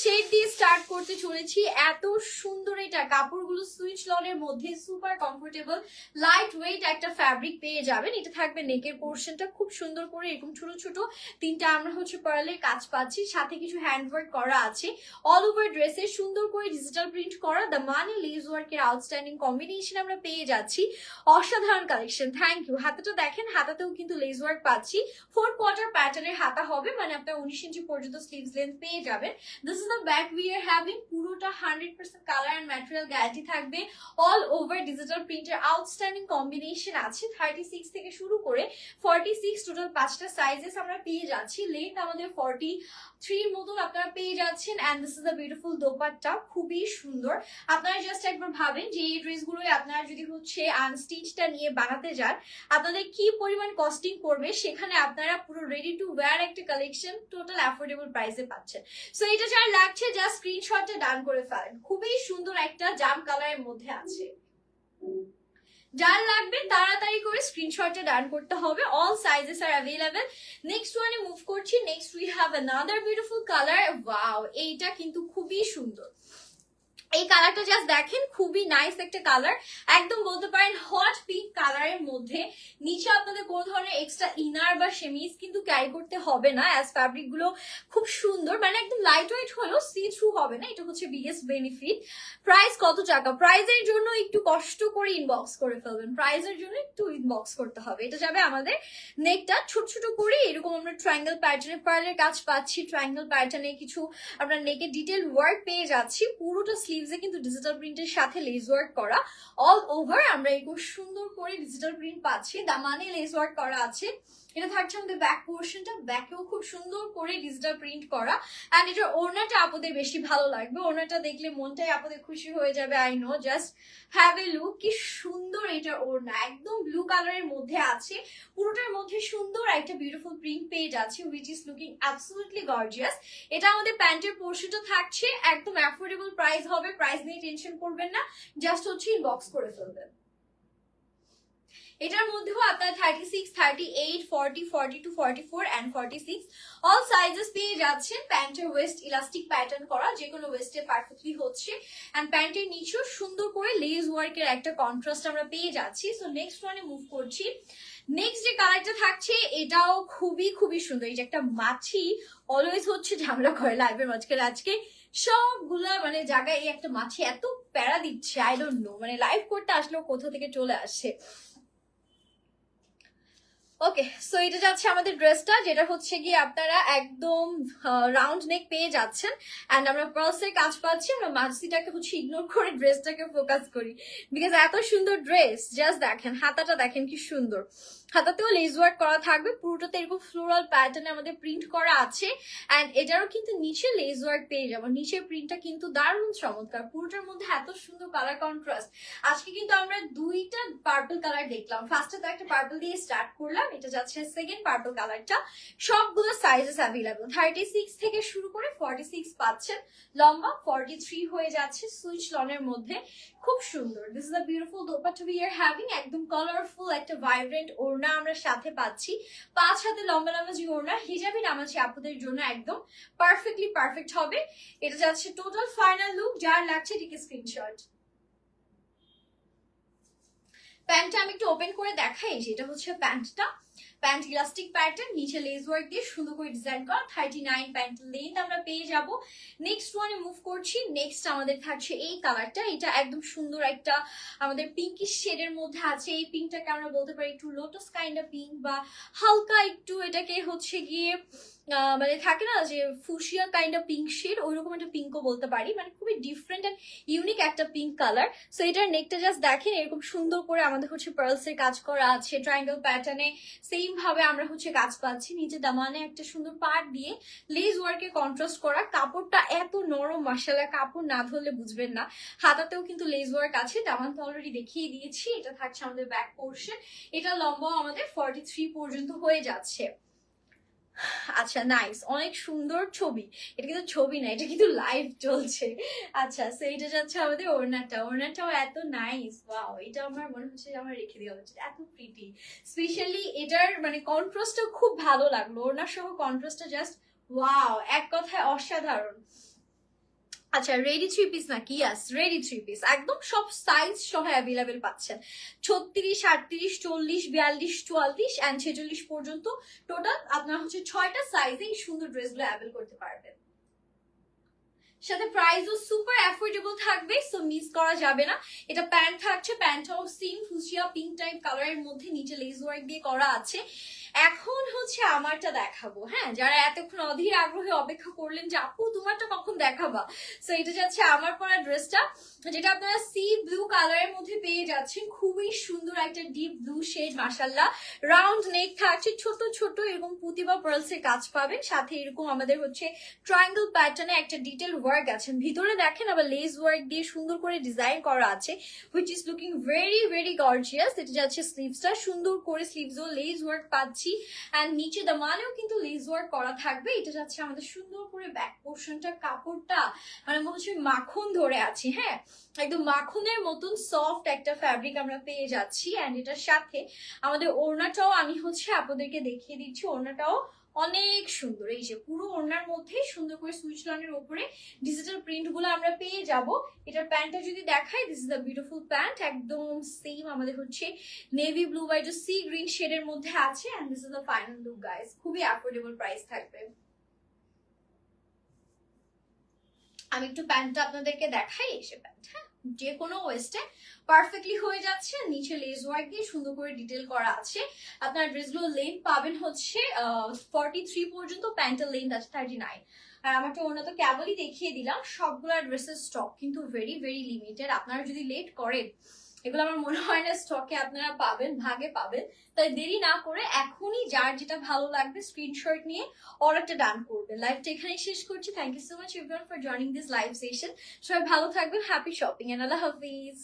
Shade দিয়ে start করতে চলেছি। এত সুন্দর এটা। কাপড়গুলো সুইচ লনের মধ্যে সুপার কমফোর্টেবল লাইট ওয়েট একটা ফ্যাব্রিক পেয়ে যাবেন। এটা থাকবে নেকের পোর্শনটা খুব সুন্দর করে এরকম ছোট ছোট তিনটা আমরা হচ্ছে পার্লের কাজ পাচ্ছি। সাথে কিছু হ্যান্ডওয়ার্ক করা আছে। অল ওভার ড্রেসে সুন্দর করে ডিজিটাল প্রিন্ট করা দ্য মানি লেজ ওয়ার্কের আউটস্ট্যান্ডিং কম্বিনেশন আমরা পেয়ে যাচ্ছি। অসাধারণ কালেকশন থ্যাংক ইউ হাতাটা দেখেন, হাতাতেও কিন্তু লেজ ওয়ার্ক পাচ্ছি। ফোর কোয়ার্টার প্যাটার্নের হাতা হবে মানে আপনার উনিশ ইঞ্চি পর্যন্ত স্লিভস লেন্থ পেয়ে যাবেন। দিস ইজ খুবই সুন্দর। আপনারা জাস্ট একবার ভাবেন যে এই ড্রেসগুলোই আপনারা যদি হচ্ছে আনস্টিচটা নিয়ে বানাতে যান, আপনাদের কি পরিমাণ কস্টিং পড়বে সেখানে আপনারা পুরো রেডি টু ওয়্যার একটা কালেকশন টোটাল অ্যাফোর্ডেবল প্রাইসে পাচ্ছেন। এটা যার লাগছে জাস্ট স্ক্রিনশটটা ডান করে ফেলেন। খুবই সুন্দর একটা জাম কালারের মধ্যে আছে। যার লাগবে তাড়াতাড়ি করে স্ক্রিনশটটা ডান করতে হবে। All sizes are available next ওয়ানে মুভ করছি। Next we have another beautiful colour wow এইটা কিন্তু খুবই সুন্দর। এই কালারটা জাস্ট দেখেন, খুবই নাইস একটা কালার একদম বলতে পারেন হট পিঙ্ক কালারের মধ্যে। নিচে আপনাদের কোনো ধরনের এক্সট্রা ইনার বা সেমিজ কিন্তু ক্যারি করতে হবে না অ্যাজ ফ্যাব্রিকগুলো খুব সুন্দর। মানে একদম লাইট ওয়েট হলেও সি থ্রু হবে না, এটা হচ্ছে বিগেস্ট বেনিফিট প্রাইস কত টাকা? প্রাইজের জন্য একটু কষ্ট করে ইনবক্স করে ফেলবেন। প্রাইজের জন্য একটু ইনবক্স করতে হবে। এটা যাবে আমাদের নেকটা ছোট ছোট করে এরকম আমরা ট্রায়াঙ্গেল প্যাটার্নের পার্লের কাজ পাচ্ছি। ট্রায়াঙ্গেল প্যাটার্নে কিছু আমরা নেকের ডিটেল ওয়ার্ক পেয়ে যাচ্ছি। পুরোটা স্লিভসে কিন্তু ডিজিটাল প্রিন্টের সাথে লেস ওয়ার্ক করা অল ওভার আমরা এরকম সুন্দর করে ডিজিটাল প্রিন্ট পাচ্ছি। দামানে লেস ওয়ার্ক করা আছে। এটা থাকছে আমাদের ব্যাক পোর্শনটা ব্যাকেও খুব সুন্দর করে ডিজিটাল প্রিন্ট করা। অ্যান্ড এটার ওড়নাটা আপনাদের বেশি ভালো লাগবে। ওড়নাটা দেখলে মনটাই আপনাদের খুশি হয়ে যাবে I know just have a look কি সুন্দর এটার ওড়না একদম ব্লু কালারের মধ্যে আছে। পুরোটার মধ্যে সুন্দর একটা বিউটিফুল প্রিন্ট পেয়ে যাচ্ছে which is looking absolutely gorgeous এটা আমাদের প্যান্টের পোর্শনটা থাকছে। একদম অ্যাফোর্ডেবল প্রাইস হবে প্রাইস নিয়ে টেনশন করবেন না জাস্ট হচ্ছে ইনবক্স করে ফেলবেন। এটার মধ্যেও আপনার thirty six thirty eight forty forty two forty four and forty six all sizes পেয়ে যাচ্ছেন প্যান্টের ওয়েস্ট ইলাস্টিক প্যাটার্ন করা যে কোনো ওয়েস্টে পারফেক্টলি হচ্ছে। অ্যান্ড প্যান্টের নিচেও সুন্দর করে লেজ ওয়ার্কের একটা কন্ট্রাস্ট আমরা পেয়ে যাচ্ছি। সো নেক্সট ওয়ানে মুভ করছি। নেক্সট যে কালারটা থাকছে, এটাও খুবই খুবই সুন্দর। এই যে একটা মাছি অলওয়েজ হচ্ছে ঝামেলা করে লাইভের মাঝখানে। আজকে সবগুলা মানে জায়গায় এই একটা মাছি এত প্যারা দিচ্ছে আই ডোন্ট নো মানে লাইভ করতে আসলেও কোথা থেকে চলে আসছে। ওকে সো এটা যাচ্ছে আমাদের ড্রেসটা যেটা হচ্ছে গিয়ে আপনারা একদম রাউন্ড নেক পেয়ে যাচ্ছেন। অ্যান্ড আমরা পার্সের কাজ পাচ্ছি, আমরা মাঝিটাকে হচ্ছে ইগনোর করে ড্রেসটাকে ফোকাস করি। বিকজ এত সুন্দর ড্রেস জাস্ট দেখেন, হাতাটা দেখেন কি সুন্দর। হাতাতেও লেজ ওয়ার্ক করা থাকবে, পুরোটাতে এরকম ফ্লোরাল প্যাটার্নে আমাদের প্রিন্ট করা আছে। অ্যান্ড এটারও কিন্তু নিচে লেজ ওয়ার্ক পেয়ে যাব নিচের প্রিন্টটা কিন্তু দারুণ চমৎকার। পুরোটার মধ্যে এত সুন্দর কালার কন্ট্রাস্ট আজকে কিন্তু আমরা দুইটা পার্পল কালার দেখলাম। ফার্স্টে তো একটা পার্পল দিয়ে স্টার্ট করলাম এটা যাচ্ছে সেকেন্ড পার্পল কালারটা সবগুলো সাইজেস অ্যাভেলেবল থার্টি সিক্স থেকে শুরু করে ফর্টি সিক্স পাচ্ছেন। লম্বা ফর্টি থ্রি হয়ে যাচ্ছে সুইচ লনের মধ্যে। খুব সুন্দর। This is the beautiful dupatta we are having একদম কালারফুল একটা ভাইব্রেন্ট ওড়না আমরা সাথে পাচ্ছি। পাঁচ হাতে লম্বা লম্বা যে ওড়না। হিজাবি নামাজি আপুদের জন্য একদম পারফেক্টলি পারফেক্ট হবে। এটা যাচ্ছে টোটাল ফাইনাল লুক যার লাগছে এটিকে স্ক্রিনশট প্যান্টটা আমি একটু ওপেন করে দেখাই যেটা হচ্ছে প্যান্টটা। প্যান্ট ইলাস্টিক প্যাটার্ন নিচে লেস ওয়ার্ক দিয়ে সুন্দর করে ডিজাইন করা থার্টি নাইন প্যান্ট লেন্থ আমরা পেয়ে যাব। নেক্সট ওয়ানে মুভ করছি। নেক্সট আমাদের থাকছে এই কালারটা এটা একদম সুন্দর একটা, আমাদের পিঙ্কিশ শেডের মধ্যে আছে। এই পিঙ্কটাকে আমরা বলতে পারি একটু লোটাস কাইন্ড অফ পিঙ্ক বা হালকা একটু এটাকে হচ্ছে গিয়ে মানে থাকে না যে fuchsia kind of pink shade ওইরকম একটা পিঙ্কও বলতে পারি। মানে খুবই ডিফারেন্ট অ্যান্ড ইউনিক একটা পিঙ্ক কালার সো এটার নেকটা জাস্ট দেখেন, এরকম সুন্দর করে আমাদের হচ্ছে পার্লসের কাজ করা আছে ট্রায়াঙ্গেল প্যাটার্নে সেম ভাবে আমরা হচ্ছে কাজ পাচ্ছি, নিচে দামানে একটা সুন্দর পাট দিয়ে লেজ ওয়ার্কে কন্ট্রাস্ট করা। কাপড়টা এত নরম মাসালা কাপড় না ধরলে বুঝবেন না। হাতাতেও কিন্তু লেজ ওয়ার্ক আছে, দামান তো অলরেডি দেখিয়ে দিয়েছি। এটা থাকছে আমাদের ব্যাক পোর্শন এটা লম্বা আমাদের ফর্টি পর্যন্ত হয়ে যাচ্ছে। আচ্ছা নাইস অনেক সুন্দর ছবি। এটা কিন্তু ছবি না, এটা কিন্তু লাইভ চলছে। আচ্ছা সেইটা যাচ্ছে আমাদের ওড়নাটা। ওড়নাটাও এত নাইস ওয়াও এটা আমার মনে হচ্ছে যে আমার রেখে দেওয়া উচিত। এত প্রিটি স্পেশালি এটার মানে কন্ট্রাস্টটা খুব ভালো লাগল। ওরনার সহ কন্ট্রাস্টটা জাস্ট ওয়াও এক কথায় অসাধারণ। আচ্ছা রেডি থ্রি পিস নাকি? ইয়াস রেডি থ্রি পিস একদম সব সাইজ সহ অ্যাভেলেবেল পাচ্ছেন। ছত্রিশ, আটত্রিশ, চল্লিশ, বিয়াল্লিশ, চুয়াল্লিশ অ্যান্ড ছেচল্লিশ পর্যন্ত টোটাল আপনার হচ্ছে ছয়টা সাইজে এই সুন্দর ড্রেসগুলো অ্যাভেল করতে পারবেন। সাথে প্রাইসও সুপার অ্যাফোর্ডেবল থাকবে সো মিস করা যাবে না। এটা প্যান্ট থাকছে প্যান্টটাও সিম ফুসিয়া পিঙ্ক টাইপ কালারের মধ্যে নিচে লেস ওয়ার্ক দিয়ে করা আছে। এখন হচ্ছে আমারটা দেখাবো হ্যাঁ? যারা এতক্ষণ অধীর আগ্রহে অপেক্ষা করলেন যে, আপু, তোমারটা কখন দেখাবা? সো এটা যাচ্ছে আমার পরা ড্রেসটা, যেটা আপনারা সি ব্লু কালারের মধ্যে পেয়ে যাচ্ছেন, খুবই সুন্দর একটা ডিপ ব্লু শেড মাসাল্লাহ রাউন্ড নেক থাকছে, ছোট ছোট এরকম পুঁতি বা পার্লস এর কাজ পাবেন। সাথে এরকম আমাদের হচ্ছে ট্রায়াঙ্গেল প্যাটার্নে একটা ডিটেল ওয়ার্ক আছে। ভিতরে দেখেন আবার লেস ওয়ার্ক দিয়ে সুন্দর করে ডিজাইন করা আছে which is looking very very gorgeous এটা যাচ্ছে স্লিভসটা সুন্দর করে স্লিভসও লেস ওয়ার্ক পাচ্ছি। অ্যান্ড নিচে দামানেও কিন্তু লেস ওয়ার্ক করা থাকবে। এটা যাচ্ছে আমাদের সুন্দর করে ব্যাক পোর্শনটা কাপড়টা মানে মনে হচ্ছে মাখন ধরে আছে হ্যাঁ? একদম মাখনের মতন সফট একটা ফ্যাব্রিক আমরা পেয়ে যাচ্ছি। অ্যান্ড এটার সাথে আমাদের ওড়নাটাও আমি হচ্ছে আপনাদেরকে দেখিয়ে দিচ্ছি। ওড়নাটাও অনেক সুন্দর। এই যে পুরো ওড়নার মধ্যে সুন্দর করে সুইচ লনের উপরে ডিজিটাল প্রিন্টগুলো আমরা পেয়ে যাব। এটার প্যান্টটা যদি দেখাই this is the beautiful pant একদম সেম আমাদের হচ্ছে navy blue by sea green শেডের মধ্যে আছে and this is the final look guys খুবই অ্যাফোর্ডেবল প্রাইস থাকবে। আমি একটু প্যান্টটা আপনাদেরকে দেখাই এসে প্যান্ট হ্যাঁ? যে কোনো ওয়েস্টে পারফেক্টলি হয়ে যাচ্ছে। নিচে লেস ওয়ার্ক দিয়ে সুন্দর করে ডিটেল করা আছে। আপনার ড্রেসগুলো লেন্থ পাবেন হচ্ছে ফর্টি থ্রি পর্যন্ত প্যান্টের লেন্থ আছে থার্টি নাইন আর আমাকে অন্য তো কেবলই দেখিয়ে দিলাম, সবগুলো ড্রেসের স্টক কিন্তু ভেরি ভেরি লিমিটেড আপনারা যদি লেট করেন এগুলো আমার মনে হয় না স্টকে আপনারা পাবেন, ভাগে পাবেন। তাই দেরি না করে এখনই যার যেটা ভালো লাগবে স্ক্রিনশট নিয়ে অর্ডারটা ডান করবেন। লাইভটা এখানেই শেষ করছি। Thank you so much everyone for joining this live session সবাই ভালো থাকবেন। হ্যাপি শপিং এন্ড আল্লাহ হাফিজ